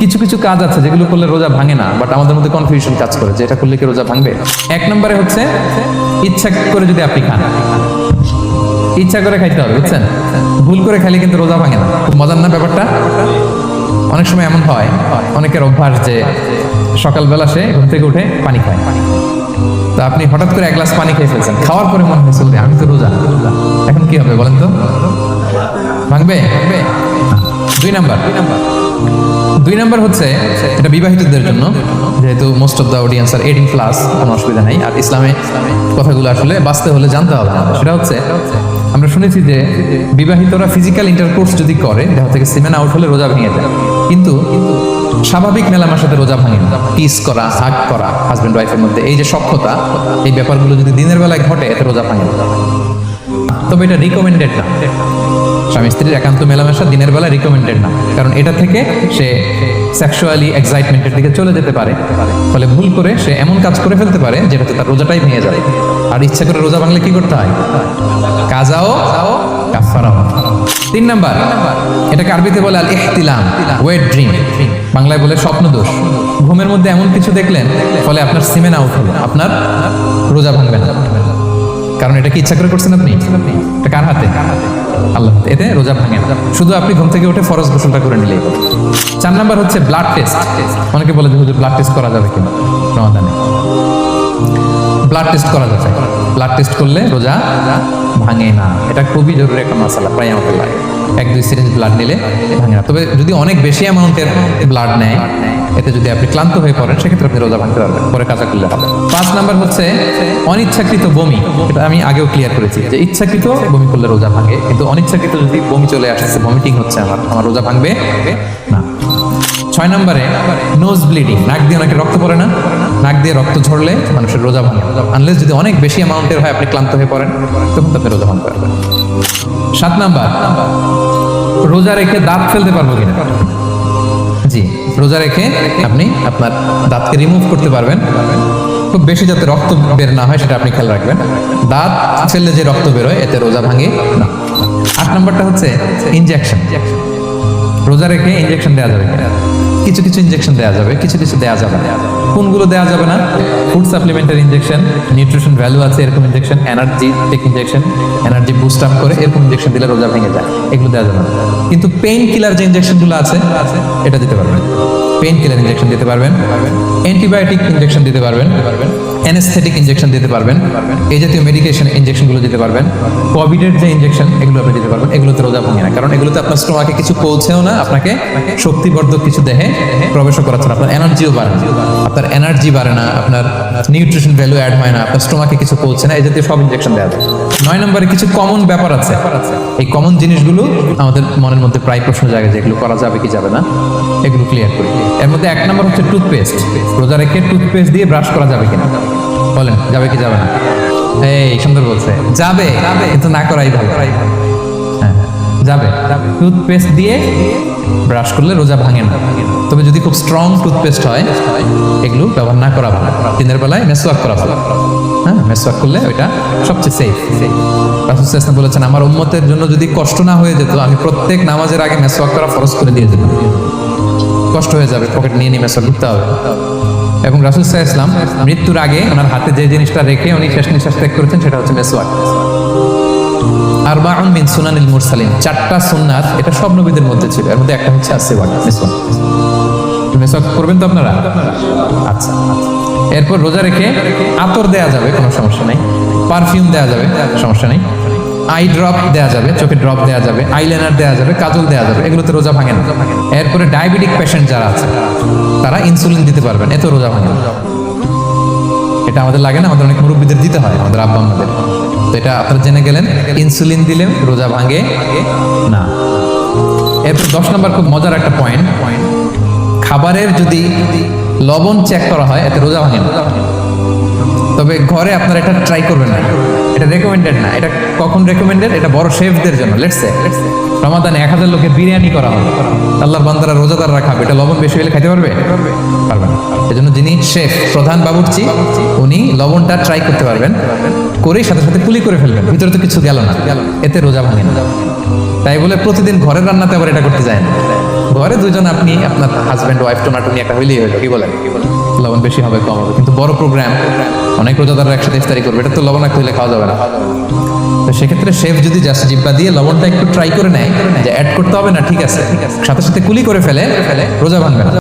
কিছু কিছু কাজ আছে যেগুলো করলে রোজা ভাঙে না বাট আমাদের মধ্যে কনফিউশন কাজ করে যে এটা করলে কি রোজা ভাঙবে? এক নম্বরে হচ্ছে ইচ্ছা করে যদি আপনি খান। ইচ্ছা করে খাইতে হবে বুঝছেন? ভুল করে খাইলে কিন্তু রোজা ভাঙে না। খুব মজার না ব্যাপারটা? অনেক সময় এমন হয় অনেকের অভ্যাস যে সকালবেলা সে ঘুম থেকে উঠে পানি খায়। তো আপনি হঠাৎ করে এক গ্লাস পানি খেয়ে ফেলছেন খাওয়ার পরে মনে হয়েছে "ওরে, আমি তো রোজা। এখন কি হবে বলেন তো? ভাঙবে ভাঙবে? দুই নাম্বার। দুই নাম্বার হচ্ছে এটা বিবাহিতদের জন্য, যেহেতু most of the audience are eighteen plus কোনো অসুবিধা নেই। আর ইসলামে কথাগুলো আসলে বাঁচতে হলে জানতে হবে সেটা হচ্ছে, আমরা শুনেছি যে বিবাহিতরা ফিজিক্যাল ইন্টারকোর্স যদি করে দেহ থেকে সিমেন আউট হলে রোজা ভেঙে যায়। কিন্তু স্বাভাবিক মেলামের সাথে রোজা ভাঙে কিস করা হাগ করা হাজব্যান্ড ওয়াইফের মধ্যে এই যে সক্ষতা এই ব্যাপারগুলো যদি দিনের বেলায় ঘটে, এতে রোজা ভাঙে তবে এটা রিকমেন্ডেড না। স্বামী স্ত্রীর একান্ত মেলামেশা দিনের বেলা রিকমেন্ডেড না। কারণ এটা থেকে সে সেক্সুয়ালি এক্সাইটমেন্টের দিকে চলে যেতে পারে। ফলে ভুল করে সে এমন কাজ করে ফেলতে পারে যেটাতে তার রোজাটাই ভেঙে যাবে আর ইচ্ছা করে রোজা ভাঙলে কি করতে হয়? কাজাও তিন নাম্বার, এটাকে আরবিতে বলে আল ইহতিলাম ওয়েট ড্রিম বাংলায় বলে স্বপ্ন দোষ ঘুমের মধ্যে এমন কিছু দেখলেন, ফলে আপনার সিমেন আউট হলো, আপনার রোজা ভাঙবে না। কারণ এটা কি ইচ্ছা করে করছেন আপনি? এটা কার হাতে? আল্লাহ। এতে রোজা ভাঙে শুধু আপনি ঘুম থেকে উঠে ফরজ গোসলটা করে নিলেই চার নাম্বার হচ্ছে ব্লাড টেস্ট অনেকে বলে যে ব্লাড টেস্ট করা যাবে কিনা? রমাদানে। ব্লাড টেস্ট করা যাবে ব্লাড টেস্ট করলে রোজা ভাঙে না। এটা খুবই জরুরি একটা মশলা প্রায় আমাদের লাগে এক, দুই সিরিঞ্জ ব্লাড নিলে ভাঙে না। তবে যদি অনেক বেশি অ্যামাউন্টের ব্লাড নেয়, এতে যদি আপনি ক্লান্ত হয়ে পড়েন, সেক্ষেত্রে আপনি রোজা ভাঙতে পারবেন। পরে কাজা করলে হবে। পাঁচ নাম্বার হচ্ছে অনিচ্ছাকৃত বমি। এটা আমি আগেও ক্লিয়ার করেছি যে ইচ্ছাকৃত বমি করলে রোজা ভাঙে। কিন্তু অনিচ্ছাকৃত যদি বমি চলে আসছে ভমিটিং হচ্ছে আমার। আমার রোজা ভাঙবে না। ছয় নম্বরে নোজ ব্লিডিং নাক দিয়ে অনেকে রক্ত পড়ে না? নাক দিয়ে রক্ত ঝরলে মানুষের রোজা ভাঙে। আনলেস যদি অনেক বেশি অ্যামাউন্টের হয়, আপনি ক্লান্ত হয়ে পড়েন তখন তো আপনি রোজা ভাঙতে পারবেন। সাত নাম্বার, রোজা রেখে দাঁত ফেলতে পারব কিনা? জি, রোজা রেখে আপনি আপনার দাঁতকে রিমুভ করতে পারবেন। খুব বেশি যাতে রক্ত বের না হয়, সেটা আপনি খেয়াল রাখবেন। দাঁত ফেললে যে রক্ত বেরোয় এতে রোজা ভাঙে না। আট নম্বরটা হচ্ছে ইনজেকশন রোজা রেখে ইনজেকশন দেওয়া যাবে? কিছু কিছু ইনজেকশন দেওয়া যাবে, কিছু কিছু দেওয়া যাবে কোনগুলো দেওয়া যাবে না? Food supplementary injection nutrition value আছে এরকম injection energy tech injection energy boost up করে এরকম ইনজেকশন দিলে রোজা ভেঙে যায়, এগুলো দেওয়া যাবে না। কিন্তু পেইন কিলার যে ইনজেকশনগুলো আছে, এটা দিতে পারবেন। পেইন কিলার ইনজেকশন দিতে পারবেন অ্যান্টিবায়োটিক ইনজেকশন দিতে পারবেন। অ্যানেস্থেটিক ইনজেকশন দিতে পারবেন, এই জাতীয় মেডিকেশন ইনজেকশনগুলো দিতে পারবেন কোভিডের যে ইনজেকশন এগুলো আপনি দিতে পারবেন, এগুলোতে রোজা ভাঙে না। কারণ এগুলোতে আপনার স্টোমাকে কিছু পৌঁছেও না, আপনাকে শক্তিবর্ধক কিছু দেহে প্রবেশও করাচ্ছে না, আপনার এনার্জিও বাড়ে না, আপনার এনার্জি বাড়ে না, আপনার নিউট্রিশন ভ্যালু অ্যাড হয় না, আপনার স্টোমাকে কিছু পৌঁছে না, এই জাতীয় সব ইনজেকশন দেওয়া যায় নয় নম্বরে কিছু কমন ব্যাপার আছে। এই কমন জিনিসগুলো আমাদের মনের মধ্যে প্রায় প্রশ্ন জাগে যে এগুলো করা যাবে কি যাবে না, এগুলো ক্লিয়ার করি। এর মধ্যে এক নম্বর হচ্ছে টুথপেস্ট রোজা রেখে টুথপেস্ট দিয়ে ব্রাশ করা যাবে কিনা? বলেন, যাবে কি যাবে না? এই, সুন্দর বলছে। যাবে, কিন্তু না করাই ভালো। হ্যাঁ যাবে। টুথপেস্ট দিয়ে ব্রাশ করলে রোজা ভাঙে না। তবে যদি খুব স্ট্রং টুথপেস্ট হয়, এগুলো ব্যবহার না করা ভালো। দিনের বেলায় মেসওয়াক করা ভালো। হ্যাঁ মেসওয়াক করলে ওইটা সবচেয়ে সেফ রাসুল বলেছেন, আমার উম্মতের জন্য যদি কষ্ট না হয়ে যেত, আমি প্রত্যেক নামাজের আগে মেসওয়াক করা ফরজ করে দিয়ে যেতাম কষ্ট হয়ে যাবে পকেট নিয়ে নিয়ে মেসওয়াক করতে হবে। এবং রাসুল সাহা ইসলাম মৃত্যুর আগে ওনার হাতে যে জিনিসটা রেখে উনি শেষ নিঃশ্বাস ত্যাগ করেছেন, সেটা হচ্ছে মেসওয়াক। আরবাউন মিন সুনানিল মুরসালিন। চারটা সুন্নাত, এটা সব নবীদের মধ্যে ছিল। এর মধ্যে একটা হচ্ছে আসিওয়াক মেসওয়াক। মেসওয়াক করবেন তো আপনারা? আচ্ছা। এরপর রোজা রেখে আতর দেয়া যাবে, কোনো সমস্যা নেই। পারফিউম দেয়া যাবে, সমস্যা নেই। আই ড্রপ দেওয়া যাবে, চোখে ড্রপ দেওয়া যাবে আইলাইনার দেওয়া যাবে, কাজল দেওয়া যাবে, এগুলোতে রোজা ভাঙে না। এরপরে ডায়াবেটিক পেশেন্ট যারা আছে, তারা ইনসুলিন দিতে পারবেন এতে রোজা ভাঙে না। এটা আমাদের লাগে না, আমাদের অনেক মুরব্বীদের দিতে হয়, আমাদের আব্বা আমাদের। তো এটা আপনারা জেনে গেলেন ইনসুলিন দিলে রোজা ভাঙে না। এরপর দশ নম্বর খুব মজার একটা পয়েন্ট খাবারের যদি লবণ চেক করা হয়, এতে রোজা ভাঙে না। তবে ঘরে আপনারা এটা ট্রাই করবেন না। এটা রেকমেন্ডেড না। এটা কখন রেকমেন্ডেড এটা বড় শেফদের জন্য। লেটসে রমাদানে এক হাজার লোকের বিরিয়ানি করা হবে আল্লাহর বান্দারা রোজাদাররা খাবে এটা লবণ বেশি হলে খাইতে পারবে? পারবে না। এজন্য যিনি শেফ প্রধান বাবুর্চি, উনি লবণটা ট্রাই করতে পারবেন। করেই সাথে সাথে কুলি করে ফেলবেন। ভিতরে তো কিছু গেল না। এতে রোজা ভাঙে না। তাই বলে প্রতিদিন ঘরের রান্নাতে আবার এটা করতে যায় না। ঘরে দুজন আপনি, আপনার হাজব্যান্ড ওয়াইফ টোনাটুনি একটা হইলেই হইল। কি বলেন? লবণ বেশি হবে, কম হবে। কিন্তু বড় প্রোগ্রাম অনেক রোজাদাররা একসাথে ইফতারি করবে, এটা তো লবণাক্ত হইলে খাওয়া যাবে না। তো সেক্ষেত্রে শেফ যদি জাস্ট জিব্বা দিয়ে লবণটা একটু ট্রাই করে নেয়, যে অ্যাড করতে হবে না, ঠিক আছে। সাথে সাথে কুলি করে ফেলে, রোজা ভাঙবে না।